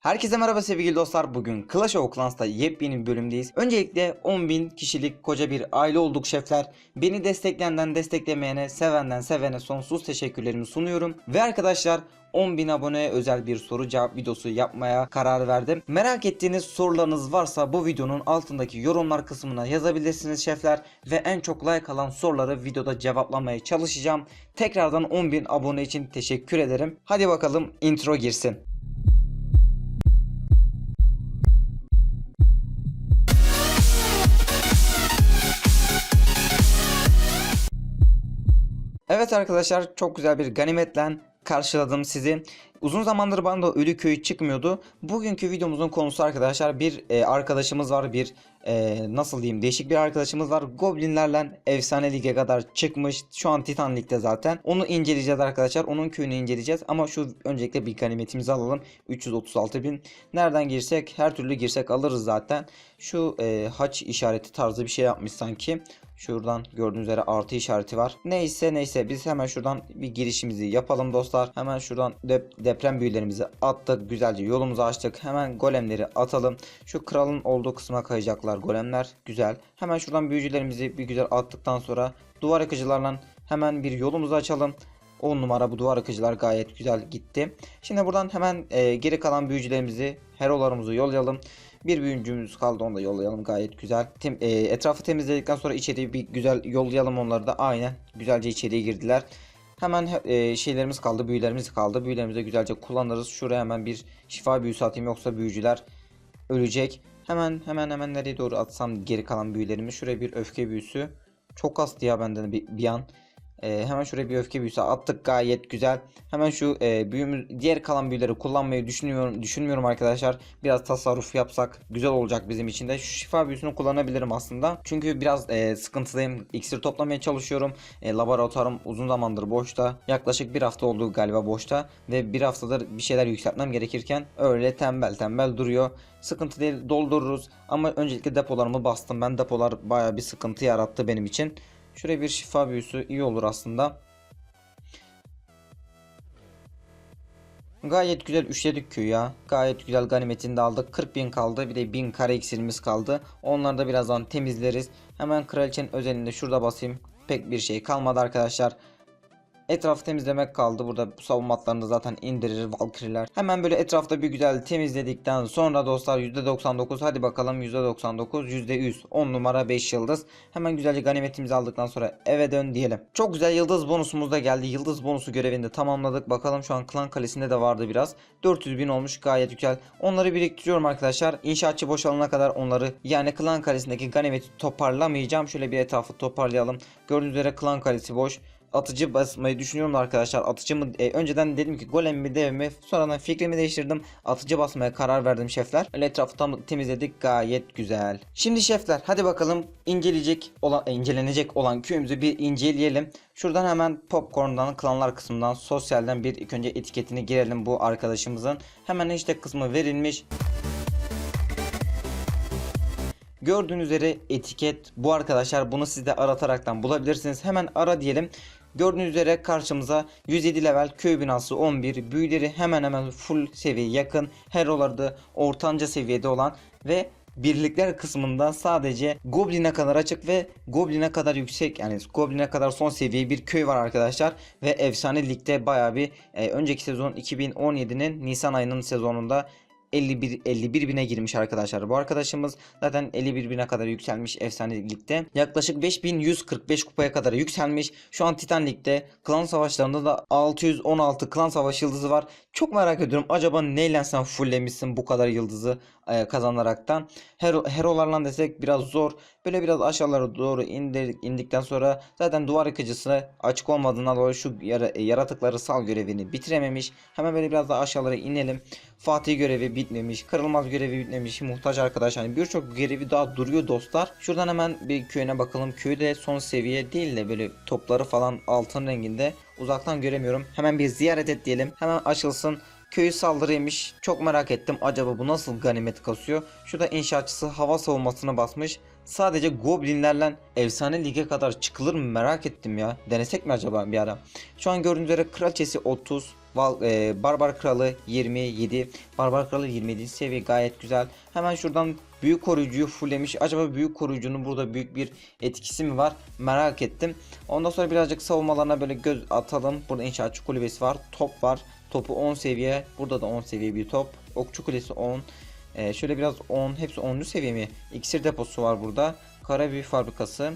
Herkese merhaba sevgili dostlar. Bugün Clash of Clans'ta yepyeni bir bölümdeyiz. Öncelikle 10.000 kişilik koca bir aile olduk şefler. Beni destekleyenden desteklemeyene, sevenden sevene sonsuz teşekkürlerimi sunuyorum. Ve arkadaşlar 10.000 aboneye özel bir soru cevap videosu yapmaya karar verdim. Merak ettiğiniz sorularınız varsa bu videonun altındaki yorumlar kısmına yazabilirsiniz şefler. Ve en çok like alan soruları videoda cevaplamaya çalışacağım. Tekrardan 10.000 abone için teşekkür ederim. Hadi bakalım intro girsin. Evet arkadaşlar çok güzel bir ganimetle karşıladım sizi. Uzun zamandır bana da ölü köyü çıkmıyordu. Bugünkü videomuzun konusu arkadaşlar bir e, arkadaşımız var. Bir e, nasıl diyeyim değişik bir arkadaşımız var. Goblinlerle efsane lige kadar çıkmış. Şu an Titan ligde zaten. Onu inceleyeceğiz arkadaşlar. Onun köyünü inceleyeceğiz. Ama şu öncelikle bir ganimetimizi alalım. 336 bin. Nereden girsek her türlü girsek alırız zaten. Şu e, haç işareti tarzı bir şey yapmış sanki. Şuradan gördüğünüz üzere artı işareti var. Neyse neyse biz hemen şuradan bir girişimizi yapalım dostlar. Hemen şuradan dep- deprem büyülerimizi attık. Güzelce yolumuzu açtık. Hemen golemleri atalım. Şu kralın olduğu kısma kayacaklar golemler. Güzel. Hemen şuradan büyücülerimizi bir güzel attıktan sonra duvar akıcılarla hemen bir yolumuzu açalım. 10 numara bu duvar akıcılar gayet güzel gitti. Şimdi buradan hemen e, geri kalan büyücülerimizi, herolarımızı yollayalım. Bir büyücümüz kaldı onu da yollayalım gayet güzel. Tem, e, etrafı temizledikten sonra içeriye bir güzel yollayalım onları da aynen. Güzelce içeriye girdiler. Hemen e, şeylerimiz kaldı, büyülerimiz kaldı. Büyülerimizi güzelce kullanırız. Şuraya hemen bir şifa büyüsü atayım yoksa büyücüler ölecek. Hemen hemen hemen nereye doğru atsam geri kalan büyülerimi. Şuraya bir öfke büyüsü. Çok astı ya benden bir, bir an. Ee, hemen şuraya bir öfke büyüsü attık gayet güzel. Hemen şu e, büyümüz diğer kalan büyüleri kullanmayı düşünüyorum düşünmüyorum arkadaşlar. Biraz tasarruf yapsak güzel olacak bizim için de. Şu şifa büyüsünü kullanabilirim aslında. Çünkü biraz e, sıkıntıdayım. İksir toplamaya çalışıyorum. E, laboratuvarım uzun zamandır boşta. Yaklaşık bir hafta oldu galiba boşta ve bir haftadır bir şeyler yükseltmem gerekirken öyle tembel tembel duruyor. Sıkıntı değil doldururuz ama öncelikle depolarımı bastım. Ben depolar baya bir sıkıntı yarattı benim için. Şuraya bir şifa büyüsü iyi olur aslında. Gayet güzel üçledik köyü ya. Gayet güzel ganimetini de aldık. 40 bin kaldı. Bir de 1000 kare iksirimiz kaldı. Onları da birazdan temizleriz. Hemen kraliçenin özelinde şurada basayım. Pek bir şey kalmadı arkadaşlar. Etrafı temizlemek kaldı. Burada bu savunma hatlarını zaten indirir Valkyrie'ler. Hemen böyle etrafta bir güzel temizledikten sonra dostlar %99 hadi bakalım %99 %100 10 numara 5 yıldız. Hemen güzelce ganimetimizi aldıktan sonra eve dön diyelim. Çok güzel yıldız bonusumuz da geldi. Yıldız bonusu görevini de tamamladık. Bakalım şu an klan kalesinde de vardı biraz. 400 bin olmuş gayet güzel. Onları biriktiriyorum arkadaşlar. İnşaatçı boşalana kadar onları yani klan kalesindeki ganimeti toparlamayacağım. Şöyle bir etrafı toparlayalım. Gördüğünüz üzere klan kalesi boş atıcı basmayı düşünüyorum arkadaşlar. Atıcımı e, önceden dedim ki golem mi dev mi sonradan fikrimi değiştirdim. Atıcı basmaya karar verdim şefler. Öyle etrafı tam temizledik gayet güzel. Şimdi şefler hadi bakalım inceleyecek olan e, incelenecek olan köyümüzü bir inceleyelim. Şuradan hemen popcorn'dan klanlar kısmından sosyalden bir ilk önce etiketini girelim bu arkadaşımızın. Hemen hashtag kısmı verilmiş. Gördüğünüz üzere etiket bu arkadaşlar bunu siz de arataraktan bulabilirsiniz. Hemen ara diyelim. Gördüğünüz üzere karşımıza 107 level köy binası 11 büyüleri hemen hemen full seviye yakın heroları da ortanca seviyede olan ve birlikler kısmında sadece Goblin'e kadar açık ve Goblin'e kadar yüksek yani Goblin'e kadar son seviye bir köy var arkadaşlar ve efsane ligde baya bir e, önceki sezon 2017'nin Nisan ayının sezonunda 51 51 bine girmiş arkadaşlar. Bu arkadaşımız zaten 51 bine kadar yükselmiş efsane ligde. Yaklaşık 5145 kupaya kadar yükselmiş. Şu an Titan ligde klan savaşlarında da 616 klan savaş yıldızı var. Çok merak ediyorum acaba neyle sen fulllemişsin bu kadar yıldızı e, kazanaraktan. Hero, herolarla desek biraz zor. Böyle biraz aşağılara doğru indir, indikten sonra zaten duvar yıkıcısı açık olmadığından dolayı şu yara, e, yaratıkları sal görevini bitirememiş. Hemen böyle biraz daha aşağılara inelim. Fatih görevi bitmemiş. Kırılmaz görevi bitmemiş. Muhtaç arkadaş hani birçok görevi daha duruyor dostlar. Şuradan hemen bir köyüne bakalım. Köyde son seviye değil de böyle topları falan altın renginde uzaktan göremiyorum. Hemen bir ziyaret et diyelim. Hemen açılsın. köyü saldırıymış. Çok merak ettim. Acaba bu nasıl ganimet kasıyor? Şurada inşaatçısı hava savunmasını basmış. Sadece goblinlerle efsane lige kadar çıkılır mı merak ettim ya. Denesek mi acaba bir ara? Şu an gördüğünüz üzere kraliçesi 30, Val, e, Barbar Kralı 27, Barbar Kralı 27 seviye gayet güzel. Hemen şuradan büyük koruyucuyu fulllemiş. Acaba büyük koruyucunun burada büyük bir etkisi mi var? Merak ettim. Ondan sonra birazcık savunmalarına böyle göz atalım. Burada inşaatçı kulübesi var. Top var. Topu 10 seviye. Burada da 10 seviye bir top. Okçu kulesi 10. Ee, şöyle biraz 10. Hepsi 10. seviye mi? İksir deposu var burada. Kara büyü fabrikası.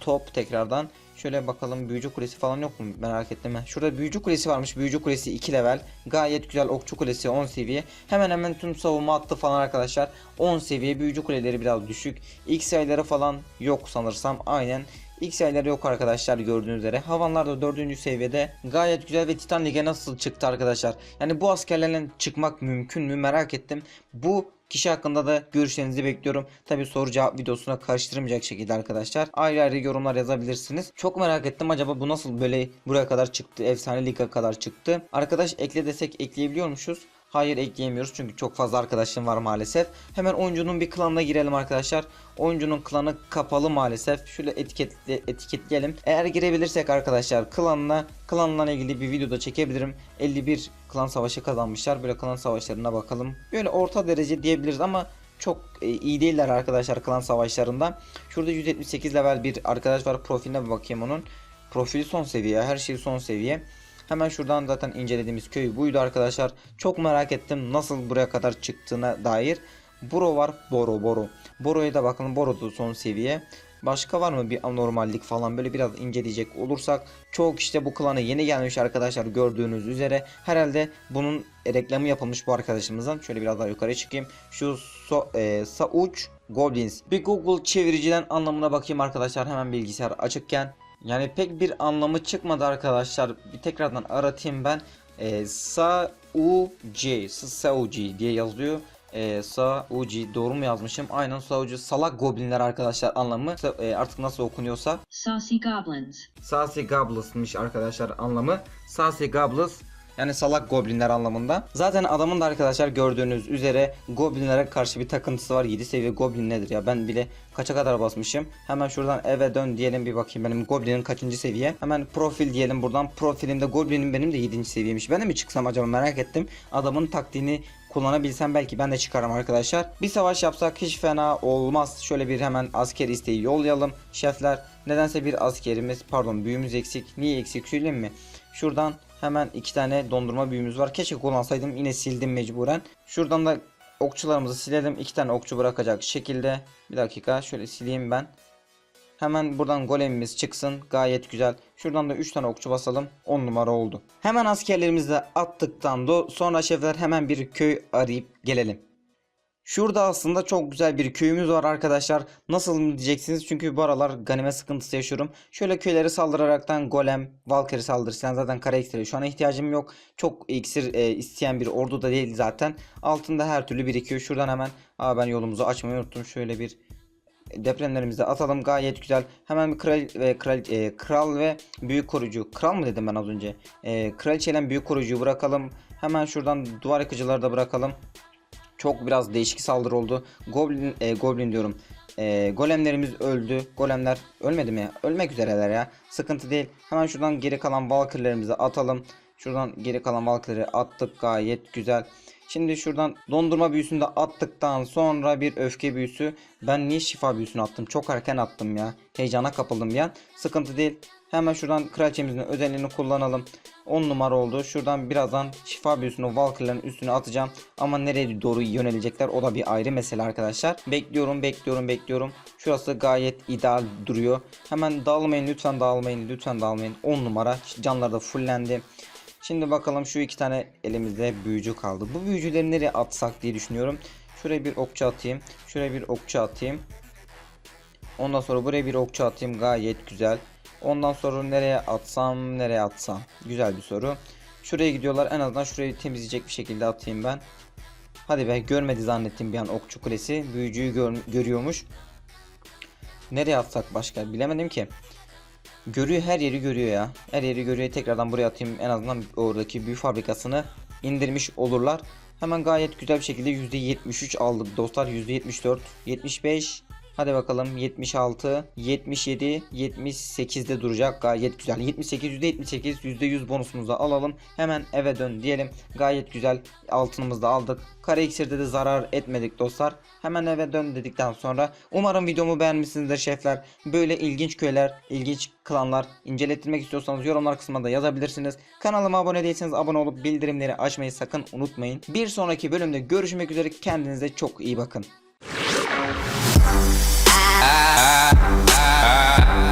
Top tekrardan. Şöyle bakalım büyücü kulesi falan yok mu merak ettim. Şurada büyücü kulesi varmış. Büyücü kulesi 2 level. Gayet güzel okçu kulesi 10 seviye. Hemen hemen tüm savunma hattı falan arkadaşlar. 10 seviye büyücü kuleleri biraz düşük. İlk sayıları falan yok sanırsam. Aynen. İlk sayıları yok arkadaşlar gördüğünüz üzere. Havanlar da 4. seviyede. Gayet güzel ve Titan Lig'e nasıl çıktı arkadaşlar. Yani bu askerlerle çıkmak mümkün mü merak ettim. Bu kişi hakkında da görüşlerinizi bekliyorum. Tabi soru cevap videosuna karıştırmayacak şekilde arkadaşlar. Ayrı ayrı yorumlar yazabilirsiniz. Çok merak ettim acaba bu nasıl böyle buraya kadar çıktı. Efsane Lig'e kadar çıktı. Arkadaş ekle desek ekleyebiliyormuşuz. Hayır ekleyemiyoruz çünkü çok fazla arkadaşım var maalesef. Hemen oyuncunun bir klanına girelim arkadaşlar. Oyuncunun klanı kapalı maalesef. Şöyle etiketle, etiketleyelim. Eğer girebilirsek arkadaşlar klanına klanla ilgili bir video da çekebilirim. 51 klan savaşı kazanmışlar. Böyle klan savaşlarına bakalım. Böyle orta derece diyebiliriz ama çok e, iyi değiller arkadaşlar klan savaşlarında. Şurada 178 level bir arkadaş var. Profiline bir bakayım onun. Profili son seviye. Her şey son seviye. Hemen şuradan zaten incelediğimiz köy buydu arkadaşlar. Çok merak ettim nasıl buraya kadar çıktığına dair. Boro var. Boro Boro. Boro'ya da bakalım. Boro da son seviye. Başka var mı bir anormallik falan böyle biraz inceleyecek olursak çok işte bu klana yeni gelmiş arkadaşlar gördüğünüz üzere herhalde bunun reklamı yapılmış bu arkadaşımızdan şöyle biraz daha yukarı çıkayım şu so, e, Sauç Goblins bir Google çeviriciden anlamına bakayım arkadaşlar hemen bilgisayar açıkken yani pek bir anlamı çıkmadı arkadaşlar bir tekrardan aratayım ben e, Sauc Sauc diye yazılıyor e, Sauci doğru mu yazmışım? Aynen Sauci salak goblinler arkadaşlar anlamı. E, artık nasıl okunuyorsa. Saucy goblins. Saucy Goblins arkadaşlar anlamı. Saucy Goblins yani salak goblinler anlamında. Zaten adamın da arkadaşlar gördüğünüz üzere goblinlere karşı bir takıntısı var. 7 seviye goblin nedir ya? Ben bile kaça kadar basmışım. Hemen şuradan eve dön diyelim bir bakayım. Benim goblinim kaçıncı seviye? Hemen profil diyelim buradan. Profilimde goblinim benim de 7. seviyemiş. Ben de mi çıksam acaba merak ettim. Adamın taktiğini kullanabilsem belki ben de çıkarım arkadaşlar. Bir savaş yapsak hiç fena olmaz. Şöyle bir hemen asker isteği yollayalım. Şefler nedense bir askerimiz pardon büyümüz eksik. Niye eksik söyleyeyim mi? Şuradan hemen iki tane dondurma büyümüz var. Keşke kullansaydım yine sildim mecburen. Şuradan da okçularımızı silelim. İki tane okçu bırakacak şekilde. Bir dakika şöyle sileyim ben. Hemen buradan golemimiz çıksın. Gayet güzel. Şuradan da 3 tane okçu basalım. 10 numara oldu. Hemen askerlerimizi de attıktan sonra şefler hemen bir köy arayıp gelelim. Şurada aslında çok güzel bir köyümüz var arkadaşlar. Nasıl mı diyeceksiniz? Çünkü bu aralar ganime sıkıntısı yaşıyorum. Şöyle köyleri saldıraraktan golem, Valkyrie saldırırsan zaten kara iksiri. Şu an ihtiyacım yok. Çok iksir e, isteyen bir ordu da değil zaten. Altında her türlü birikiyor. Şuradan hemen Aa, ben yolumuzu açmayı unuttum. Şöyle bir depremlerimizi atalım gayet güzel. Hemen bir kral ve kral e, kral ve büyük koruyucu. Kral mı dedim ben az önce? E, kraliçeyle büyük koruyucuyu bırakalım. Hemen şuradan duvar yıkıcıları da bırakalım. Çok biraz değişik saldırı oldu. Goblin e, goblin diyorum. E, golemlerimiz öldü. Golemler ölmedi mi? Ölmek üzereler ya. Sıkıntı değil. Hemen şuradan geri kalan valkyrlerimizi atalım. Şuradan geri kalan valkyrleri attık gayet güzel. Şimdi şuradan dondurma büyüsünü de attıktan sonra bir öfke büyüsü. Ben niye şifa büyüsünü attım? Çok erken attım ya. Heyecana kapıldım an. Sıkıntı değil. Hemen şuradan kraliçemizin özelliğini kullanalım. 10 numara oldu. Şuradan birazdan şifa büyüsünü Valkyrie'lerin üstüne atacağım. Ama nereye doğru yönelecekler o da bir ayrı mesele arkadaşlar. Bekliyorum bekliyorum bekliyorum. Şurası gayet ideal duruyor. Hemen dağılmayın lütfen dağılmayın lütfen dağılmayın. 10 numara canları da fullendi. Şimdi bakalım şu iki tane elimizde büyücü kaldı. Bu büyücüleri nereye atsak diye düşünüyorum. Şuraya bir okçu atayım. Şuraya bir okçu atayım. Ondan sonra buraya bir okçu atayım. Gayet güzel. Ondan sonra nereye atsam nereye atsam. Güzel bir soru. Şuraya gidiyorlar. En azından şurayı temizleyecek bir şekilde atayım ben. Hadi be görmedi zannettim bir an okçu kulesi. Büyücüyü gör, görüyormuş. Nereye atsak başka bilemedim ki. Görüyor her yeri görüyor ya. Her yeri görüyor. Tekrardan buraya atayım. En azından oradaki büyü fabrikasını indirmiş olurlar. Hemen gayet güzel bir şekilde %73 aldık dostlar. %74, 75, Hadi bakalım 76, 77, 78'de duracak gayet güzel. 78, %78, %100 bonusumuzu alalım. Hemen eve dön diyelim. Gayet güzel altınımızı da aldık. Kare iksirde de zarar etmedik dostlar. Hemen eve dön dedikten sonra umarım videomu beğenmişsinizdir şefler. Böyle ilginç köyler, ilginç klanlar incelettirmek istiyorsanız yorumlar kısmında yazabilirsiniz. Kanalıma abone değilseniz abone olup bildirimleri açmayı sakın unutmayın. Bir sonraki bölümde görüşmek üzere. Kendinize çok iyi bakın. Ah, ah,